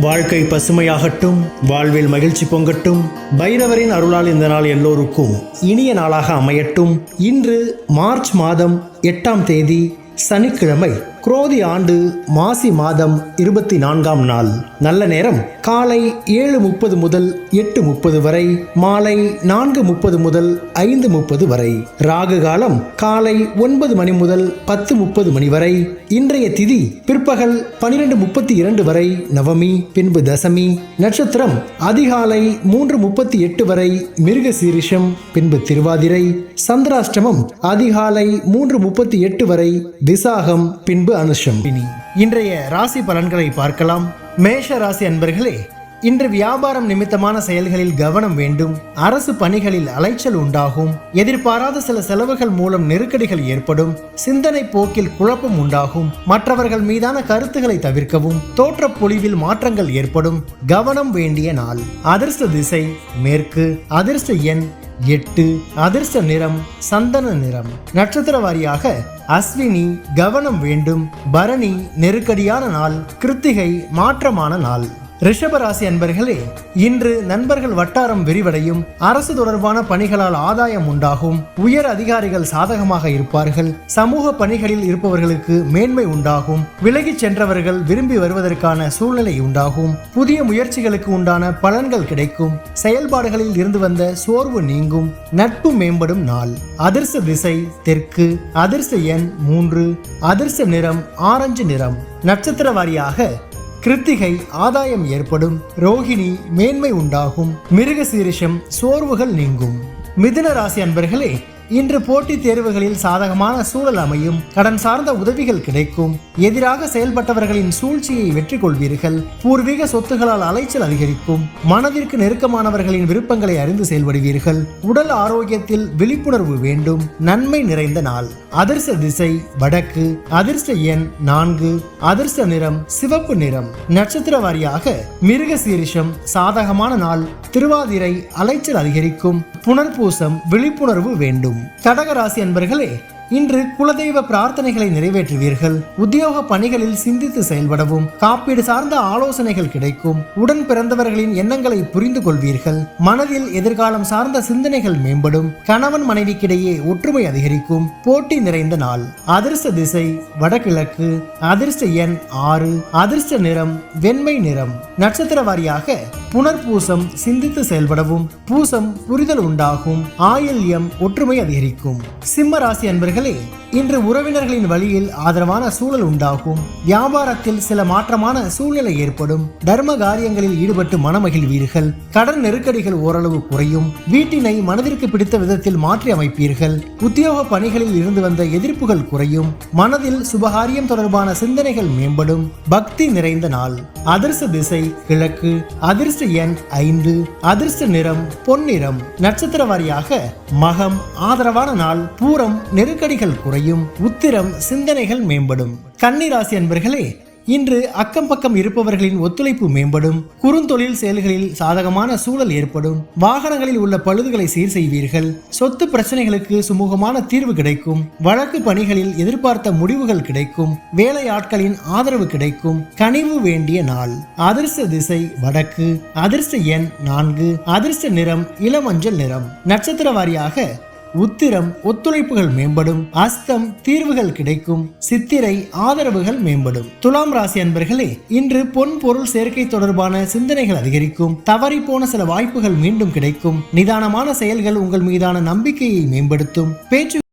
வாழ்க்கை பசுமையாகட்டும் வாழ்வில் மகிழ்ச்சி பொங்கட்டும் பைரவரின் அருளால் இந்த நாள் எல்லோருக்கும் இனிய நாளாக அமையட்டும். இன்று மார்ச் மாதம் எட்டாம் தேதி சனிக்கிழமை. குரோதி ஆண்டு மாசி மாதம் இருபத்தி நான்காம் நாள். நல்ல நேரம். காலை ஏழு முப்பது முதல் எட்டு முப்பது வரை மாலை நான்கு முப்பது முதல் ஐந்து முப்பது வரை. ராகு காலம் காலை ஒன்பது மணி முதல் பத்து முப்பது மணி வரை. இன்றைய திதி பிற்பகல் பனிரெண்டு முப்பத்தி இரண்டு வரை நவமி பின்பு தசமி நட்சத்திரம் அதிகாலை மூன்று முப்பத்தி எட்டு வரை மிருக சீரிஷம் பின்பு திருவாதிரை சந்திராஷ்டமம் அதிகாலை மூன்று முப்பத்தி எட்டு வரை விசாகம் பின்பு அனுஷம். இனி இன்றைய ராசி பலன்களை பார்க்கலாம். மேஷ ராசி அன்பர்களே இன்று வியாபாரம் நிமித்தமான செயல்களில் கவனம் வேண்டும். அரசு பணிகளில் அலைச்சல் உண்டாகும். எதிர்பாராத சில செலவுகள் மூலம் நெருக்கடிகள் ஏற்படும். சிந்தனை போக்கில் குழப்பம் உண்டாகும். மற்றவர்கள் மீதான கருத்துக்களை தவிர்க்கவும் தோற்ற பொழிவில் மாற்றங்கள் ஏற்படும். கவனம் வேண்டிய நாள். அதிர்ஷ்ட திசை மேற்கு. அதிர்ஷ்ட எண் எட்டு. அதிர்ஷ்ட நிறம் சந்தன நிறம். நட்சத்திர வாரியாக அஸ்வினி கவனம் வேண்டும். பரணி நெருக்கடியான நாள். கிருத்திகை மாற்றமான நாள். ரிஷபராசி அன்பர்களே இன்று நண்பர்கள் வட்டாரம் விரிவடையும் அரசு தொடர்பான பணிகளால் ஆதாயம் உண்டாகும் உயர் அதிகாரிகள் சாதகமாக இருப்பார்கள் சமூக பணிகளில் இருப்பவர்களுக்கு மேன்மை உண்டாகும் விலகி சென்றவர்கள் விரும்பி வருவதற்கான சூழ்நிலை உண்டாகும் புதிய முயற்சிகளுக்கு உண்டான பலன்கள் கிடைக்கும் செயல்பாடுகளில் இருந்து வந்த சோர்வு நீங்கும் நட்பு மேம்படும் நாள். அதிர்ச திசை தெற்கு அதிர்ச எண் மூன்று அதிர்ச நிறம் ஆரஞ்சு நிறம். நட்சத்திர வாரியாக கிருத்திகை ஆதாயம் ஏற்படும். ரோகிணி மேன்மை உண்டாகும். மிருகசீரிஷம் சோர்வுகள் நீங்கும். மிதுன ராசி அன்பர்களே இன்று போட்டித் தேர்வுகளில் சாதகமான சூழல் அமையும். கடன் சார்ந்த உதவிகள் கிடைக்கும். எதிராக செயல்பட்டவர்களின் சூழ்ச்சியை வெற்றி கொள்வீர்கள். பூர்வீக சொத்துகளால் அலைச்சல் அதிகரிக்கும். மனதிற்கு நெருக்கமானவர்களின் விருப்பங்களை அறிந்து செயல்படுவீர்கள். உடல் ஆரோக்கியத்தில் விழிப்புணர்வு வேண்டும். நன்மை நிறைந்த நாள். அதிர்ஷ்ட திசை வடக்கு. அதிர்ஷ்ட எண் நான்கு. அதிர்ஷ்ட நிறம் சிவப்பு நிறம். நட்சத்திர வாரியாக மிருக சீரிஷம் சாதகமான நாள். திருவாதிரை அலைச்சல் அதிகரிக்கும். புனர்பூசம் விழிப்புணர்வு வேண்டும். கடக கடகராசி அன்பர்களே இன்று குலதெய்வ பிரார்த்தனைகளை நிறைவேற்றுவீர்கள். உத்தியோக பணிகளில் சிந்தித்து செயல்படவும் காப்பீடு சார்ந்த ஆலோசனைகள் கிடைக்கும். உடன் பிறந்தவர்களின் எண்ணங்களை புரிந்து கொள்வீர்கள். மனதில் எதிர்காலம் சார்ந்த சிந்தனைகள் மேம்படும். கணவன் மனைவிக்கிடையே ஒற்றுமை அதிகரிக்கும். போட்டி நிறைந்த நாள். அதிர்ஷ்ட திசை வடகிழக்கு. அதிர்ஷ்ட எண் ஆறு. அதிர்ஷ்ட நிறம் வெண்மை நிறம். நட்சத்திர வாரியாக புனர்பூசம் சிந்தித்து செயல்படவும் பூசம் புரிதல் உண்டாகும் ஆயில்யம் ஒற்றுமை அதிகரிக்கும். சிம்ம ராசி அன்பர்களே இன்று உறவினர்களின் வழியில் ஆதரவான சூழல் உண்டாகும். வியாபாரத்தில் சில மாற்றமான சூழ்நிலை ஏற்படும். தர்ம காரியங்களில் ஈடுபட்டு மனமகிழ்வீர்கள் கடன் நெருக்கடிகள் ஓரளவு குறையும். வீட்டினை மனதிற்கு பிடித்த விதத்தில் மாற்றி அமைப்பீர்கள். உத்தியோக பணிகளில் இருந்து வந்த எதிர்ப்புகள் குறையும். மனதில் சுபகாரியம் தொடர்பான சிந்தனைகள் மேம்படும். பக்தி நிறைந்த நாள். அதிர்ஷ்ட திசை கிழக்கு. அதிர்ஷ்ட எண் ஐந்து. அதிர்ஷ்ட நிறம் பொன்னிறம். நட்சத்திர வாரியாக மகம் ஆதரவான நாள். பூரம் நெருக்கடிகள் குறையும். குறையும் உத்திரம் சிந்தனைகள் மேம்படும். கன்னிராசி அன்பர்களே இன்று அக்கம் பக்கம் இருப்பவர்களின் ஒத்துழைப்பு மேம்படும். குறுந்தொழில் செயல்களில் சாதகமான சூழல் ஏற்படும். வாகனங்களில் உள்ள பழுதுகளை சீர் செய்வீர்கள். சொத்து பிரச்சனைகளுக்கு சுமூகமான தீர்வு கிடைக்கும். வழக்கு பணிகளில் எதிர்பார்த்த முடிவுகள் கிடைக்கும். வேலையாட்களின் ஆதரவு கிடைக்கும். கனிவு வேண்டிய நாள். அதிர்ஷ்ட திசை வடக்கு. அதிர்ஷ்ட எண் நான்கு. அதிர்ஷ்ட நிறம் இளமஞ்சள் நிறம். நட்சத்திர வாரியாக உத்திரம் ஒத்துழைப்புகள் மேம்படும் அஸ்தம் தீர்வுகள் கிடைக்கும் சித்திரை ஆதரவுகள் மேம்படும். துலாம் ராசி அன்பர்களே இன்று பொன் பொருள் சேர்க்கை தொடர்பான சிந்தனைகள் அதிகரிக்கும் தவறி போன சில வாய்ப்புகள் மீண்டும் கிடைக்கும் நிதானமான செயல்கள் உங்கள் மீதான நம்பிக்கையை மேம்படுத்தும் பேச்சு